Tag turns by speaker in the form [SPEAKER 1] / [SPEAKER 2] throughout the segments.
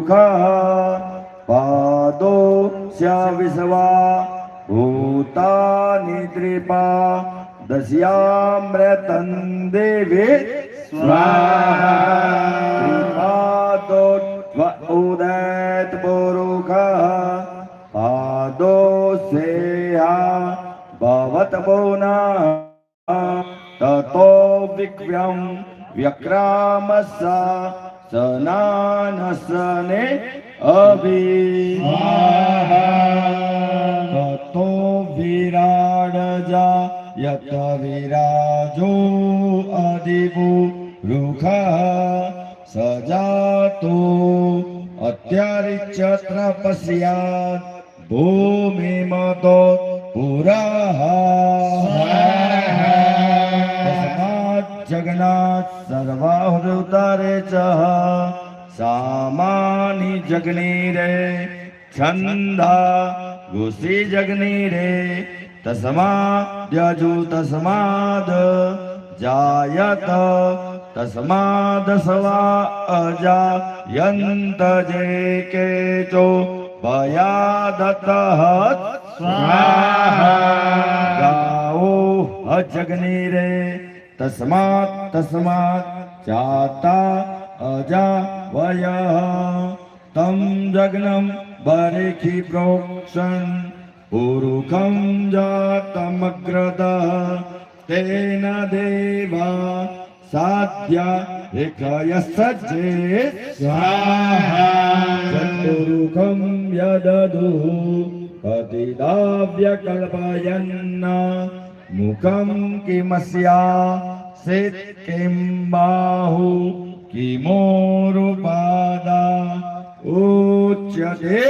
[SPEAKER 1] दुःखः पाद विश्वा भूतानि त्रिपा दस्यामृतं देवे उदैत पुरुखः पाद से भवत पुना ततो विक्रम व्यक्रामसा સ્નાન હસને અભિ તો વિરાડ જા યત વિરાજો અધિભુ રૂખ સજાતો અત્યારે ચત્ર ભૂમિ મતો પુરા જગન્નાથ સર્વાહુર ઉતારે ચહ સામાની જગની રે છંદા ઘુસી જગની રે તસ્માદ્યજુ તસ્માદ જાયત તસ્માદ સવા અજાયંત જે કેચો ભયાદત સ્વાહા. ગાઓ અજગની રે तस्मात् तस्मात् जाता अजा वयः तं जग्नं बरिखि प्रोक्षन् पुरुखं जातमग्रदः। तेन देवा साध्या एकयसज्जे स्वाहा चतुरुखं यदधु कतिदाव्यकल्पयन् मुखं किमस्या? सित् किं बाहु? किमोरुपादा? उच्यते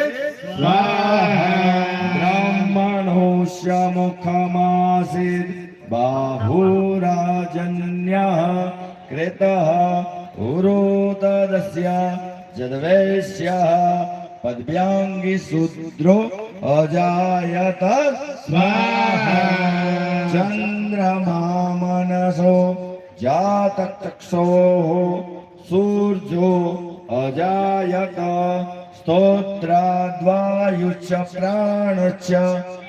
[SPEAKER 1] ब्राह्मणोऽस्य मुखमासीत् बाहुराजन्यः कृतः उरोतदस्य जद्वैश्यः पद्भ्याङ्गि शूद्रो अजायत। स्वाहा। ચંદ્રમા મનસો જાતક્ષો સૂર્યો અજાયત સ્તોત્રાદ્વાયુચ્ચ પ્રાણુચ્ચ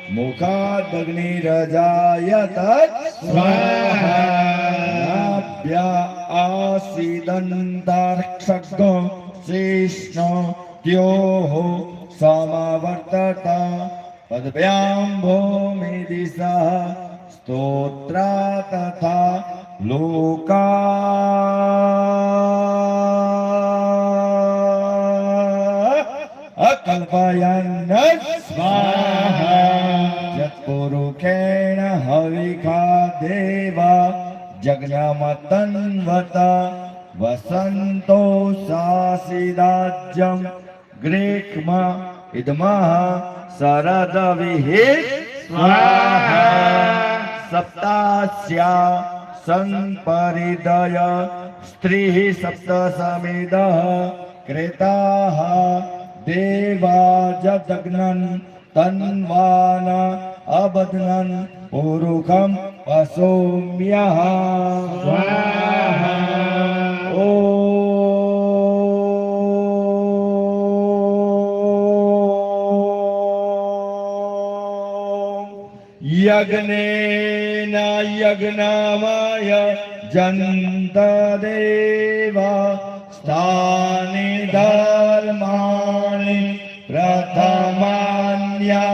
[SPEAKER 1] મુખાદગ્નિરજાયત સ્વાહાભ્યા આસીદંતાર્ક્ષગો શિષ્ણ ત્યોઃ સમવર્તતા પદભ્યામ ભૂમિ દિશા स्तोत्रा तथा लोका। अकल्पयन् स्वाहा यत्पुरुषेण हविखा देवा। जज्ञमतन्वत वसन्तो सासिदाज्यं ग्रीक्म इदमः शरदविहि स्वाहा। सप्तास्या संपरिदय। स्त्रीः सप्तसमिदः। कृताः देवा जदग्नन् तन्वान अबध्नन् पुरुखम् असौम्यः યજ્ઞેન યજ્ઞમાય જંત દેવા સ્થાને ધર્માણિ પ્રથમાન્ય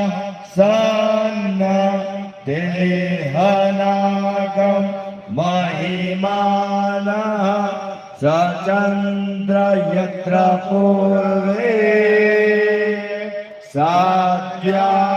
[SPEAKER 1] સન્ન દેહનાગમ મહિમાન સચંદ્ર યત્ર પૂર્વે સાધ્યા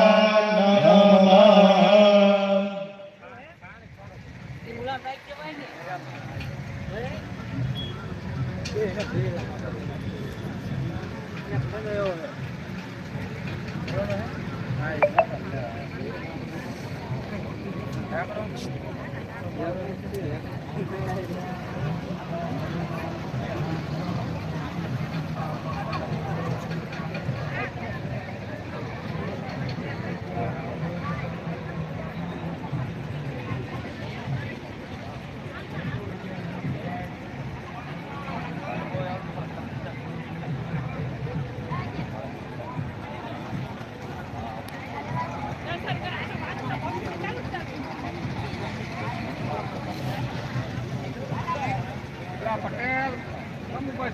[SPEAKER 2] Thank you.
[SPEAKER 1] હાલો.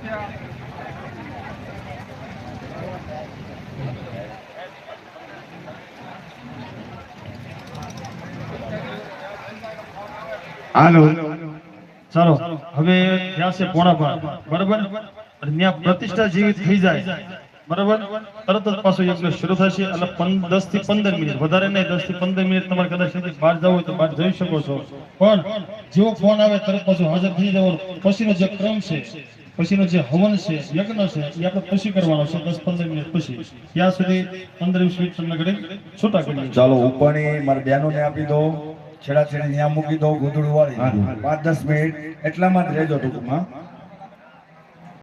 [SPEAKER 3] ચાલો, હવે ત્યાં છે પોણા બાર બરાબર ત્યાં પ્રતિષ્ઠા જીવિત થઈ જાય. બરાબર? તરત જ પાછો યજ્ઞ શરૂ થશે. અને દસથી પંદર મિનિટ. વધારે નહીં દસથી પંદર મિનિટ તમારે કદાચ બહાર જવું હોય તો બહાર જઈ શકો છો. પણ જેવો ફોન આવે, તરત પાછું હાજર થઈ જવાનું. પછીનો જે ક્રમ છે પછીનો જે હવન છે યજ્ઞ છે એ આપણે પછી કરવાનો છે દસ પંદર મિનિટ પછી. ત્યાં સુધી પંદર વીસ મિનિટ તમને ઘડી છૂટા કરી
[SPEAKER 1] ચાલો ઉપરની મારા બહેનો ને આપી દો છેડા છેડી ત્યાં મૂકી દો ગોધડું વાળી. પાંચ દસ મિનિટ એટલામાં જ રહેજો ટૂંકમાં.